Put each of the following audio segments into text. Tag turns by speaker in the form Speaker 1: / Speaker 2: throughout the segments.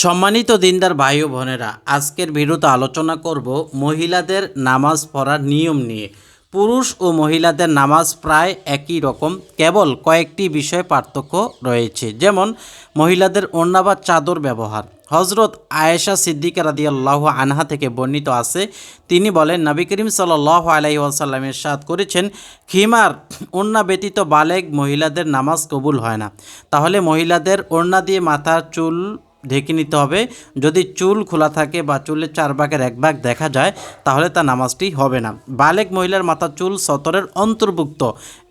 Speaker 1: সম্মানিত দিনদার ভাই ও বোনেরা, আজকের ভিডিওতে আলোচনা করব মহিলাদের নামাজ পড়ার নিয়ম নিয়ে। পুরুষ ও মহিলাদের নামাজ প্রায় একই রকম, কেবল কয়েকটি বিষয়ে পার্থক্য রয়েছে। যেমন, মহিলাদের ওড়না বা চাদর ব্যবহার। হজরত আয়েশা সিদ্দিকা রাদিয়াল্লাহ আনহা থেকে বর্ণিত আছে, তিনি বলেন, নবী করিম সাল্লাহ আলাইহি ওয়াসাল্লামের সাদ করেছেন, খিমার ওড়না ব্যতীত বালেগ মহিলাদের নামাজ কবুল হয় না। তাহলে মহিলাদের ওড়না দিয়ে মাথার চুল ঢেকে নিতে হবে। যদি চুল খোলা থাকে বা চুলের চার ভাগের এক ভাগ দেখা যায়, তাহলে তা নামাজটি হবে না। বালেক মহিলার মাথা চুল সতরের অন্তর্ভুক্ত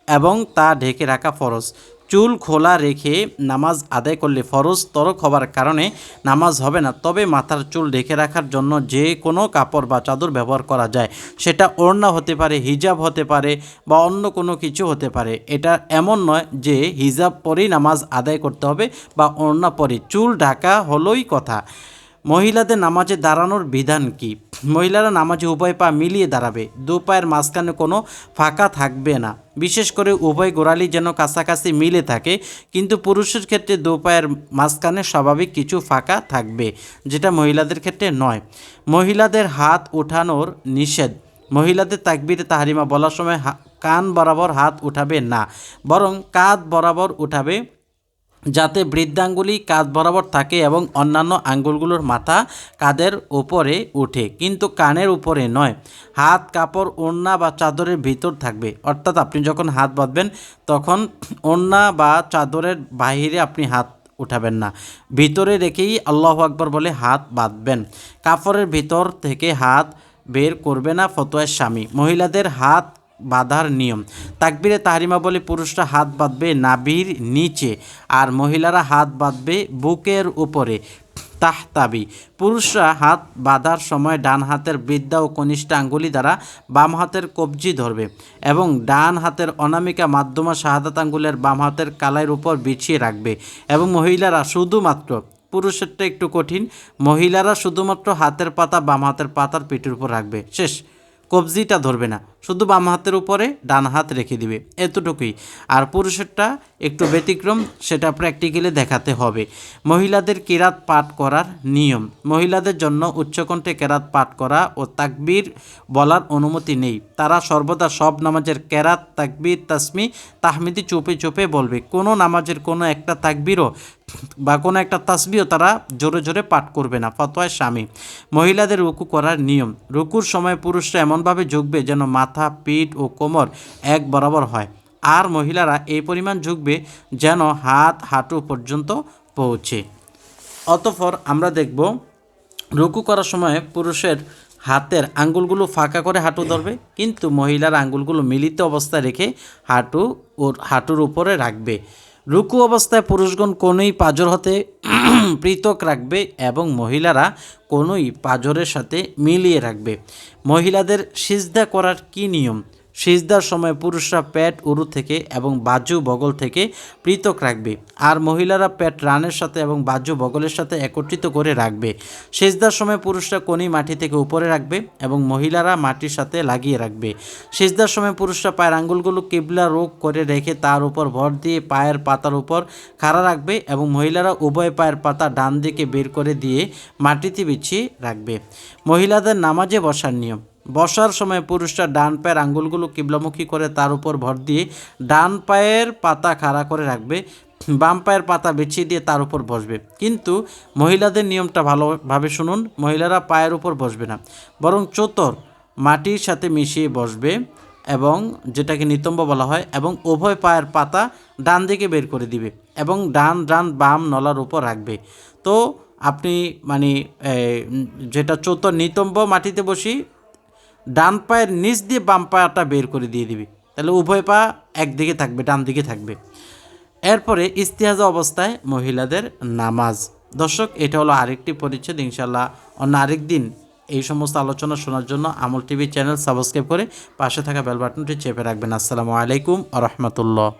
Speaker 1: এবং তা ঢেকে রাখা ফরজ। চুল খোলা রেখে নামাজ আদায় করলে ফরজ তরক হবার কারণে নামাজ হবে না। তবে মাথার চুল ঢেকে রাখার জন্য যে কোনো কাপড় বা চাদর ব্যবহার করা যায়। সেটা ওড়না হতে পারে, হিজাব হতে পারে বা অন্য কোনো কিছু হতে পারে। এটা এমন নয় যে হিজাব পরেই নামাজ আদায় করতে হবে বা ওড়না পরে চুল ঢাকা হলোই কথা। মহিলাদের নামাজে দাঁড়ানোর বিধান কি? মহিলারা নামাজে উভয় পা মিলিয়ে দাঁড়াবে, দু পায়ের মাঝখানে কোনো ফাঁকা থাকবে না। বিশেষ করে উভয় গোড়ালি যেন কাছাকাছি মিলে থাকে, কিন্তু পুরুষের ক্ষেত্রে দু পায়ের মাঝখানে স্বাভাবিক কিছু ফাঁকা থাকবে, যেটা মহিলাদের ক্ষেত্রে নয়। মহিলাদের হাত ওঠানোর নিষেধ। মহিলাদের তাকবিরে তাহারিমা বলার সময় কান বরাবর হাত উঠাবে না, বরং কাঁধ বরাবর উঠাবে যাতে বৃদ্ধাঙ্গুলি কাঁধ বরাবর থাকে এবং অন্যান্য আঙ্গুলগুলোর মাথা কাঁধের উপরে ওঠে কিন্তু কানের উপরে নয়। হাত, কাপড়, ওড়না বা চাদরের ভিতর থাকবে। অর্থাৎ আপনি যখন হাত বাঁধবেন, তখন ওড়না বা চাদরের বাহিরে আপনি হাত উঠাবেন না। ভিতরে রেখেই আল্লাহ আকবর বলে হাত বাঁধবেন। কাপড়ের ভিতর থেকে হাত বের করবে না ফতোয়ার স্বামী। মহিলাদের হাত বাঁধার নিয়ম। তাকবিরে তাহারিমা বলে পুরুষরা হাত বাঁধবে নাভির নিচে আর মহিলারা হাত বাঁধবে বুকের উপরে। তাহতাবি। পুরুষরা হাত বাঁধার সময় ডান হাতের বৃদ্ধা ও কনিষ্ঠ আঙ্গুলি দ্বারা বাম হাতের কবজি ধরবে এবং ডান হাতের অনামিকা মাধ্যমা শাহাদাত আঙ্গুলের বাম হাতের কালাইয়ের উপর বিছিয়ে রাখবে এবং মহিলারা শুধুমাত্র, পুরুষেরটা একটু কঠিন, মহিলারা শুধুমাত্র হাতের পাতা বাম হাতের পাতার পিঠের উপর রাখবে। শেষ। কবজিটা ধরবে না, শুধু বাম হাতের উপরে ডান হাত রেখে দিবে, এতটুকুই। আর পুরুষেরটা একটু ব্যতিক্রম, সেটা প্র্যাকটিক্যালি দেখাতে হবে। মহিলাদের কেরাত পাঠ করার নিয়ম। মহিলাদের জন্য উচ্চকণ্ঠে কেরাত পাঠ করা ও তাকবীর বলার অনুমতি নেই। তারা সর্বদা সব নামাজের কেরাত, তাকবীর তাসমি তাহমিদি চুপে চুপে বলবে। কোনো নামাজের কোনো একটা তাকবীরও বা কোনো একটা তাসবিও তারা জোরে জোরে পাঠ করবে না, ফতোয়ায় স্বামী মহিলাদের রুকু করার নিয়ম। রুকুর সময় পুরুষরা এমনভাবে ঝুঁকবে যেন মাথা, পিঠ ও কোমর এক বরাবর হয়। আর মহিলারা এই পরিমাণ ঝুঁকবে যেন হাত, হাঁটু পর্যন্ত পৌঁছে। অতঃপর আমরা দেখব, রুকু করার সময় পুরুষের হাতের আঙ্গুলগুলো ফাঁকা করে হাঁটু ধরবে, কিন্তু মহিলার আঙ্গুলগুলো মিলিত অবস্থায় রেখে হাঁটু ওর, হাঁটুর উপরে রাখবে। রুকু অবস্থায় পুরুষগণ কোনোই পাজর হতে পৃথক রাখবে এবং মহিলারা কোনোই পাজরের সাথে মিলিয়ে রাখবে। মহিলাদের সিজদা করার কী নিয়ম? সিজদার সময় পুরুষরা প্যাট উরু থেকে এবং বাজু বগল থেকে পৃথক রাখবে, আর মহিলারা প্যাট রানের সাথে এবং বাজু বগলের সাথে একত্রিত করে রাখবে। সিজদার সময় পুরুষরা কোনি মাটি থেকে উপরে রাখবে এবং মহিলারা মাটির সাথে লাগিয়ে রাখবে। সিজদার সময় পুরুষরা পায়ের আঙ্গুলগুলো কিবলা রোগ করে রেখে তার উপর ভর দিয়ে পায়ের পাতার উপর খাড়া রাখবে এবং মহিলারা উভয় পায়ের পাতা ডান দিকে বের করে দিয়ে মাটিতে বিছিয়ে রাখবে। মহিলাদের নামাজে বসার নিয়ম বসার সময় পুরুষরা ডান পায়ের আঙ্গুলগুলো কিবলামুখী করে তার উপর ভর দিয়ে ডান পায়ের পাতা খাড়া করে রাখবে, বাম পায়ের পাতা বেছিয়ে দিয়ে তার উপর বসবে। কিন্তু মহিলাদের নিয়মটা ভালোভাবে শুনুন, মহিলারা পায়ের উপর বসবে না, বরং চোতর মাটির সাথে মিশিয়ে বসবে এবং যেটাকে নিতম্ব বলা হয়, এবং উভয় পায়ের পাতা ডান দিকে বের করে দিবে এবং ডান ডান বাম নলার উপর রাখবে। তো আপনি মানে যেটা চোতর নিতম্ব মাটিতে বসি ডান পায়ের নিচ দিয়ে বাম পাটা বের করে দিয়ে দিবি। তাহলে উভয় পা একদিকে থাকবে, ডান দিকে থাকবে। এরপরে ইস্তিহাজা অবস্থায় মহিলাদের নামাজ। দর্শক, এটা হলো আরেকটি পরিচ্ছেদ ইনশাল্লাহ অন্য আরেক দিন এই সমস্ত আলোচনা শোনার জন্য আমল টিভি চ্যানেল সাবস্ক্রাইব করে পাশে থাকা বেল বাটনটি চেপে রাখবেন। আসসালামু আলাইকুম আ রহমতুল্লাহ।